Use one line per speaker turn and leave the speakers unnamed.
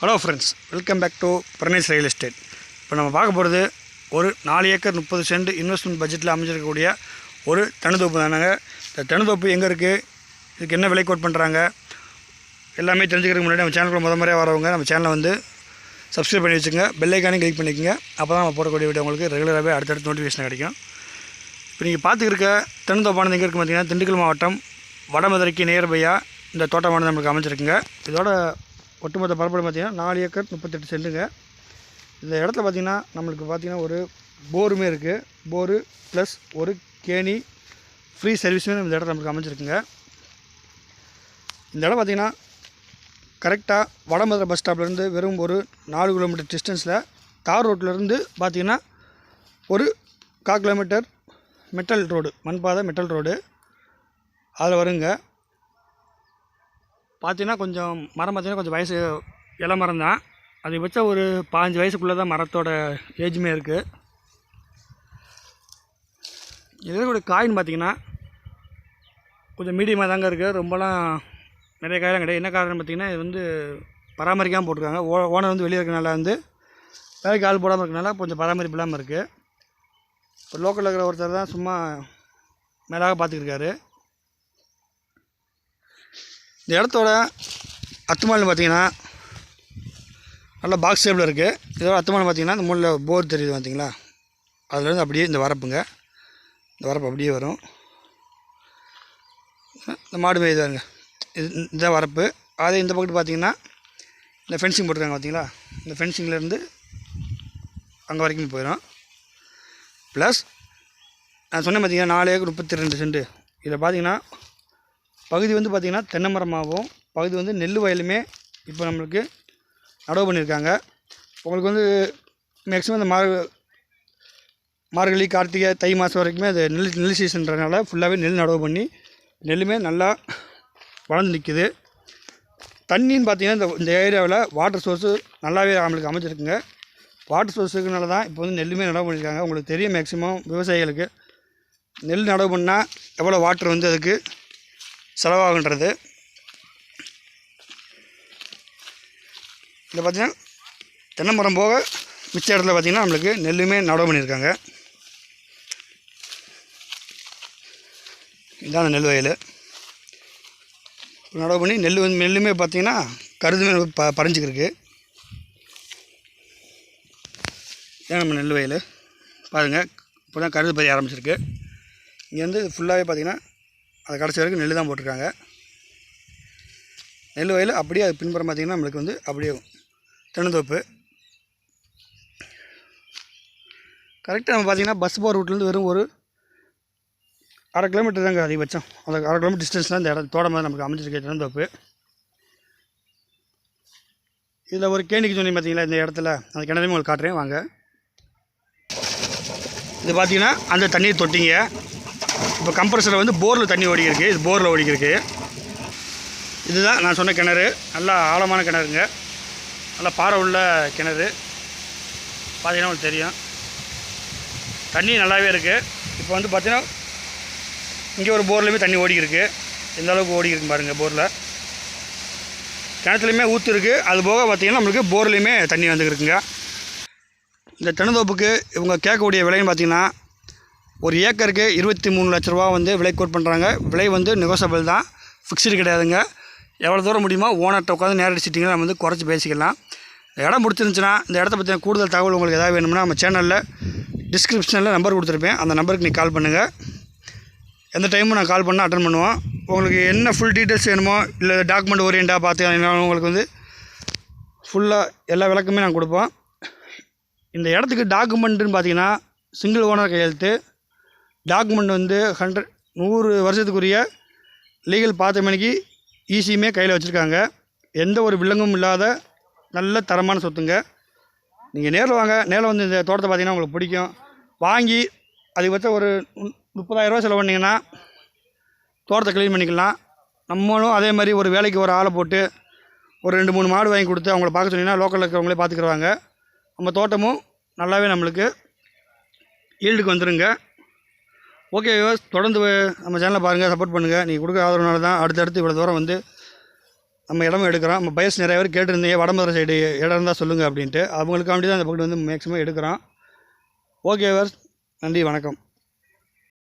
Hello friends welcome back to Pranesh real estate இப்போ நம்ம பார்க்க போகிறது ஒரு நாலு ஏக்கர் முப்பது சென்ட் இன்வெஸ்ட்மெண்ட் பட்ஜெட்டில் அமைஞ்சிருக்கக்கூடிய ஒரு தனுதோப்பு தானங்க. இந்த தனுதோப்பு எங்கே இருக்குது இதுக்கு என்ன விலை கோட் பண்ணுறாங்க எல்லாமே தெரிஞ்சுக்கிறதுக்கு முன்னாடி நம்ம சேனலுக்குள்ள முத முறையாக வரவங்க நம்ம சேனலை வந்து சப்ஸ்கிரைப் பண்ணி வச்சுங்க பெல்லைக்கானே கிளிக் பண்ணிக்கோங்க. அப்போ தான் நம்ம போடக்கூடிய வீடியோ உங்களுக்கு ரெகுலராகவே அடுத்தடுத்து நோட்டிஃபிகேஷன் கிடைக்கும். இப்போ நீங்கள் பார்த்துக்கிருக்க தென்னந்தோப்பானது எங்கே இருக்குது பார்த்தீங்கன்னா திண்டுக்கல் மாவட்டம் வடமதுரைக்கு நியர்பையாக இந்த தோட்டமானது நம்மளுக்கு அமைஞ்சிருக்குங்க. இதோட ஒட்டுமொத்த பரப்பளவு பார்த்திங்கன்னா நாலு ஏக்கர் முப்பத்தெட்டு சென்ட்டுங்க. இந்த இடத்துல பார்த்தீங்கன்னா நம்மளுக்கு பார்த்தீங்கன்னா ஒரு போருமே இருக்குது போரு ப்ளஸ் ஒரு கேணி ஃப்ரீ சர்வீஸுமே இந்த இடத்துல நம்மளுக்கு அமைஞ்சிருக்குங்க. இந்த இடம் பார்த்தீங்கன்னா கரெக்டாக வடமதுரை பஸ் ஸ்டாப்லேருந்து வெறும் ஒரு நாலு கிலோமீட்டர் டிஸ்டன்ஸில் தார் ரோட்லேருந்து பார்த்திங்கன்னா ஒரு கா கிலோமீட்டர் மெட்டல் ரோடு மண்பாதை மெட்டல் ரோடு அதில் வருங்க. பார்த்தீங்கன்னா கொஞ்சம் மரம் பார்த்தீங்கன்னா கொஞ்சம் வயசு இள மரம் தான். அதிகபட்சம் ஒரு பாஞ்சு வயசுக்குள்ளே தான் மரத்தோட ஏஜுமே இருக்குது இதில் கூட காயின் பார்த்தீங்கன்னா கொஞ்சம் மீடியமாக தாங்க இருக்குது ரொம்பலாம் நிறைய காயெல்லாம் கிடையாது. என்ன காரணம் பார்த்திங்கன்னா இது வந்து பராமரிக்காமல் போட்டிருக்காங்க. ஓ ஓனர் வந்து வெளியே இருக்கனால வந்து வேலைக்கு ஆள் போடாமல் இருக்கனால கொஞ்சம் பராமரிப்பு இல்லாமல் இருக்குது இப்போ லோக்கலில் இருக்கிற ஒருத்தர் தான் சும்மா மேலாக பார்த்துக்கிருக்காரு இந்த இடத்தோட அத்துமால் பார்த்தீங்கன்னா நல்லா பாக்ஸ் ஷேப்பில் இருக்குது இதோட அத்துமால் பார்த்தீங்கன்னா இந்த மூணில் போர் தெரியுது பார்த்தீங்களா? அதுலேருந்து அப்படியே இந்த வரப்புங்க. இந்த வரப்பு அப்படியே வரும். இந்த மாடு மேய்தாருங்க இது இந்த வரப்பு. அதே இந்த பக்கத்து பார்த்தீங்கன்னா இந்த ஃபென்சிங் போட்டிருக்காங்க பார்த்தீங்களா? இந்த ஃபென்சிங்லேருந்து அங்கே வரைக்கும் போயிடும் ப்ளஸ் நான் சொன்னேன் பார்த்தீங்கன்னா நாலு ஏக்கர் முப்பத்தி ரெண்டு சென்ட்டு இதில் பார்த்தீங்கன்னா பகுதி வந்து பார்த்திங்கன்னா தென்னை மரமாகவும் பகுதி வந்து நெல் வயலுமே இப்போ நம்மளுக்கு நடவு பண்ணியிருக்காங்க. உங்களுக்கு வந்து மேக்ஸிமம் இந்த மார் மார்கழி கார்த்திகை தை மாதம் வரைக்குமே அது நெல் நெல் சீசன்றதுனால ஃபுல்லாகவே நெல் நடவு பண்ணி நெல்லுமே நல்லா வளர்ந்து நிற்குது தண்ணின்னு பார்த்தீங்கன்னா இந்த இந்த ஏரியாவில் வாட்டர் சோர்ஸு நல்லாவே நம்மளுக்கு அமைச்சிருக்குங்க வாட்டர் சோர்ஸ் இருக்கனால தான் இப்போ வந்து நெல்லுமே நடவு பண்ணியிருக்காங்க. உங்களுக்கு தெரியும் மேக்ஸிமம் விவசாயிகளுக்கு. நெல் நடவு பண்ணால் எவ்வளோ வாட்டர் வந்து அதுக்கு செலவாகுன்றது. இதில் பார்த்தீங்கன்னா தென்னை மரம் போக மிச்ச இடத்துல பார்த்திங்கன்னா நம்மளுக்கு நெல்லுமே நடவு பண்ணியிருக்காங்க. இதான் அந்த நெல் வயல். நடவு பண்ணி நெல் வந்து நெல்லுமே பார்த்திங்கன்னா கருதுமே ப பறிஞ்சிக்கிருக்கு. இதான் நம்ம நெல் வயல். பாருங்கள் இப்போ தான் கருது பறி ஆரம்பிச்சிருக்கு. இங்கே வந்து ஃபுல்லாகவே பார்த்திங்கன்னா அது கடைசி வரைக்கும் நெல் தான் போட்டிருக்காங்க. நெல் வயல் அப்படியே அது பின்புறம் பார்த்திங்கன்னா நம்மளுக்கு வந்து அப்படியே தென்னந்தோப்பு. கரெக்டாக நம்ம பார்த்திங்கன்னா பஸ் போகிற ரூட்லேருந்து வெறும் ஒரு அரை கிலோமீட்டர் தாங்க அதிகபட்சம். அந்த அரை கிலோமீட்டர் டிஸ்டன்ஸில் இந்த இடம் தோட மாதிரி நமக்கு அமைஞ்சிருக்கு தென்னந்தோப்பு. இதில் ஒரு கேணிக்கு சொன்னி பார்த்தீங்களா இந்த இடத்துல? அந்த கிணறையும் உங்களுக்கு காட்டுறேன் வாங்க. இது பார்த்திங்கன்னா அந்த தண்ணீர் தொட்டிங்க. இப்போ கம்ப்ரஸரில் வந்து போரில் தண்ணி ஓடிக்கிருக்கு. இது போரில் ஓடிக்கிருக்கு. இதுதான் நான் சொன்ன கிணறு. நல்லா ஆழமான கிணறுங்க. நல்லா பாறை உள்ள கிணறு. பார்த்தீங்கன்னா உங்களுக்கு தெரியும். தண்ணி நல்லாவே இருக்குது இப்போ வந்து பார்த்திங்கன்னா இங்கே ஒரு போர்லேயுமே தண்ணி ஓடிக்கிருக்கு. எந்த அளவுக்கு ஓடிக்கிருக்கு பாருங்கள் போரில் கிணத்துலையுமே ஊற்று இருக்குது அது போக பார்த்தீங்கன்னா நம்மளுக்கு போர்லேயுமே தண்ணி வந்துருக்குங்க இந்த தென்னந்தோப்புக்கு இவங்க கேட்கக்கூடிய விலைன்னு பார்த்தீங்கன்னா ஒரு ஏக்கருக்கு இருபத்தி மூணு லட்ச ரூபா வந்து விலை கோட் பண்ணுறாங்க விலை வந்து நெகோசபிள் தான். ஃபிக்ஸ்டு கிடையாதுங்க. எவ்வளோ தூரம் முடியுமோ ஓனர்கிட்ட உட்காந்து நேரடி சிட்டிங்களை நம்ம வந்து குறைச்சி பேசிக்கலாம். இடம் பிடிச்சிருந்துச்சுன்னா இந்த இடத்த பற்றின கூடுதல் தகவல் உங்களுக்கு எதாவது வேணும்னா நம்ம சேனலில் டிஸ்கிரிப்ஷனில் நம்பர் கொடுத்துருப்பேன். அந்த நம்பருக்கு நீங்கள் கால் பண்ணுங்கள் எந்த டைமும் நான் கால் பண்ணால் அட்டன் பண்ணுவோம். உங்களுக்கு என்ன ஃபுல் டீட்டெயில்ஸ் வேணுமோ இல்லை டாக்குமெண்ட் ஓரியண்டாக பார்த்து உங்களுக்கு வந்து ஃபுல்லாக எல்லா விளக்கமே நான் கொடுப்போம். இந்த இடத்துக்கு டாக்குமெண்ட்டுன்னு பார்த்தீங்கன்னா சிங்கிள் ஓனர் கையெழுத்து டாக்குமெண்ட் வந்து ஹண்ட்ரட் நூறு வருஷத்துக்குரிய லீகல் பார்த்த மணிக்கு ஈஸியுமே கையில் வச்சுருக்காங்க. எந்த ஒரு வில்லங்கும் இல்லாத நல்ல தரமான சொத்துங்க. நீங்கள் நேரில் வாங்க. நேரில் வந்து இந்த தோட்டத்தை பார்த்தீங்கன்னா உங்களுக்கு பிடிக்கும். வாங்கி அதிகபட்சம் ஒரு முப்பதாயிரரூவா செலவு பண்ணிங்கன்னா தோட்டத்தை க்ளீன் பண்ணிக்கலாம். நம்மளும் அதே மாதிரி ஒரு வேலைக்கு ஒரு ஆளை போட்டு ஒரு ரெண்டு மூணு மாடு வாங்கி கொடுத்து அவங்கள பார்க்க சொன்னீங்கன்னா லோக்கலில் இருக்கிறவங்களே பார்த்துக்குருவாங்க. நம்ம தோட்டமும் நல்லாவே நம்மளுக்கு ஈல்டுக்கு வந்துடுங்க ஓகே யோஸ் தொடர்ந்து நம்ம சேனலை பாருங்கள் சப்போர்ட் பண்ணுங்கள் நீங்கள் கொடுக்குற ஆதரவுனால தான் அடுத்தடுத்து இவ்வளோ தூரம் வந்து நம்ம இடமும் எடுக்கிறோம். நம்ம பயஸ் நிறைய பேர் கேட்டிருந்தீங்க வடமதுரை சைடு இடம் இருந்தால் சொல்லுங்கள் அப்படின்ட்டு. அவங்களுக்காண்டி தான் அந்த பக்கம் வந்து மேக்ஸிமம் எடுக்கிறோம். ஓகே நன்றி வணக்கம்.